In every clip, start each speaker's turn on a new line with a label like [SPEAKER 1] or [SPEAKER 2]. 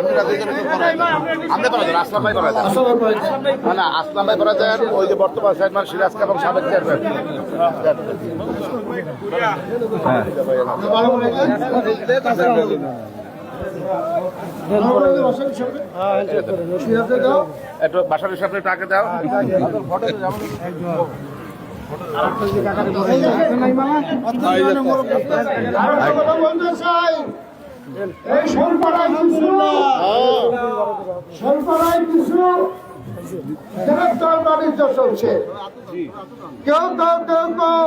[SPEAKER 1] আপনারা করেন আপনি করা যান আসলাম ভাই করা যান না না আসলাম ভাই করা যান ওই যে বর্তমান চেয়ারম্যান সিরাজ এবং সাবেক চেয়ারম্যান। একটু বাসার হিসাবে একটু দাও।
[SPEAKER 2] কথা বলতে চাই। এই সরপাড়ায় কিছু? সরপাড়ায় কিছু? কেউ কেউ কেউ কেউ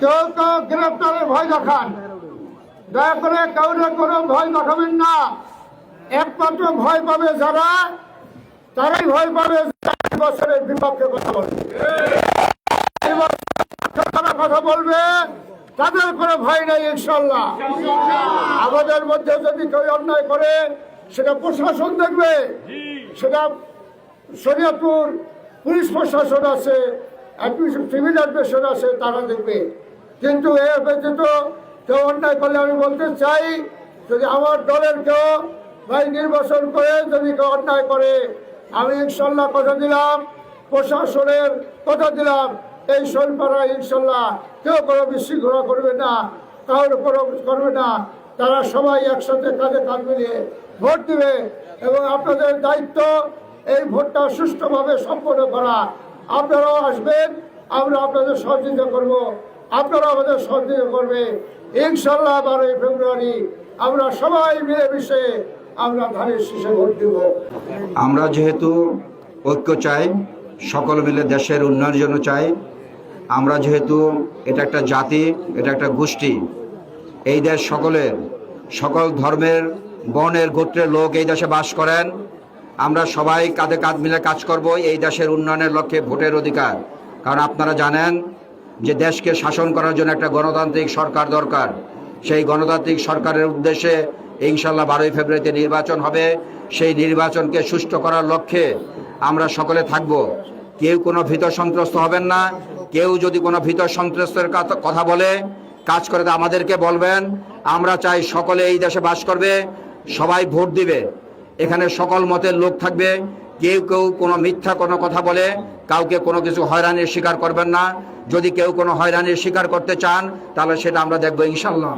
[SPEAKER 2] কেউ কেউ গ্রেপ্তারের ভয় দেখান। দয়া করে কেউ কোনো ভয় দেখাবেন না। একমাত্র ভয় পাবে যারা, তারাই ভয় পাবে বছরের বিপক্ষে কথা বলবে। কথা বলবে তাদের কোনো ভয় নাই ইনশাল্লাহ আমাদের মধ্যে যদি কেউ অন্যায় করে, সেটা প্রশাসন দেখবে। সেটা শরিয়াপুর পুলিশ প্রশাসন আছে সিভিল অ্যাডমিশন আছে, তারা দেখবে। কিন্তু এর ব্যতীত কেউ অন্যায় করলে আমি বলতে চাই, যদি আমার দলের কেউ ভাই নির্বাচন করে, যদি কেউ অন্যায় করে, আমি ইনশাল্লাহ কথা দিলাম, প্রশাসনের কথা দিলাম। এই সরকারা ইনশাল্লাহ। কেউ কোনো বিশৃঙ্খলা করবে না, কারোর কোনো করবে না। তারা সবাই একসাথে কাঁধে কাঁধ মিলিয়ে ভোট দেবে এবং আপনাদের দায়িত্ব এই ভোটটা সুষ্ঠুভাবে সম্পন্ন করা। আপনারাও আসবেন, আমরা আপনাদের সহযোগিতা করব আপনারা আমাদের সহযোগিতা করবে। ইনশাল্লাহ বারোই ফেব্রুয়ারি আমরা সবাই মিলেমিশে আমরা ধানের শীষে ভোট দেবো।
[SPEAKER 3] আমরা যেহেতু ঐক্য চাই, সকল মিলে দেশের উন্নয়নের জন্য চাই আমরা যেহেতু এটা একটা জাতি, এটা একটা গোষ্ঠী, এই দেশ সকলের সকল ধর্মের বনের গোত্রের লোক এই দেশে বাস করেন। আমরা সবাই কাঁধে কাঁধ মিলে কাজ করব এই দেশের উন্নয়নের লক্ষ্যে ভোটের অধিকার। কারণ আপনারা জানেন যে দেশকে শাসন করার জন্য একটা গণতান্ত্রিক সরকার দরকার। সেই গণতান্ত্রিক সরকারের উদ্দেশ্যে ইনশাল্লাহ বারোই ফেব্রুয়ারিতে নির্বাচন হবে। সেই নির্বাচনকে সুষ্ঠু করার লক্ষ্যে আমরা সকলে থাকব। কেউ কোনো ভীত সন্ত্রস্ত হবেন না। কেউ যদি কোনো ভীত সন্ত্রাসের কথা বলে, কাজ করে আমাদেরকে বলবেন। আমরা চাই সকলে এই দেশে বাস করবে, সবাই ভোট দিবে। এখানে সকল মতের লোক থাকবে। কেউ কেউ কোনো মিথ্যা কোনো কথা বলে, কাউকে কোনো কিছু হয়রানির শিকার করবেন না। যদি কেউ কোনো হয়রানির শিকার করতে চান, তাহলে সেটা আমরা দেখব ইনশাল্লাহ।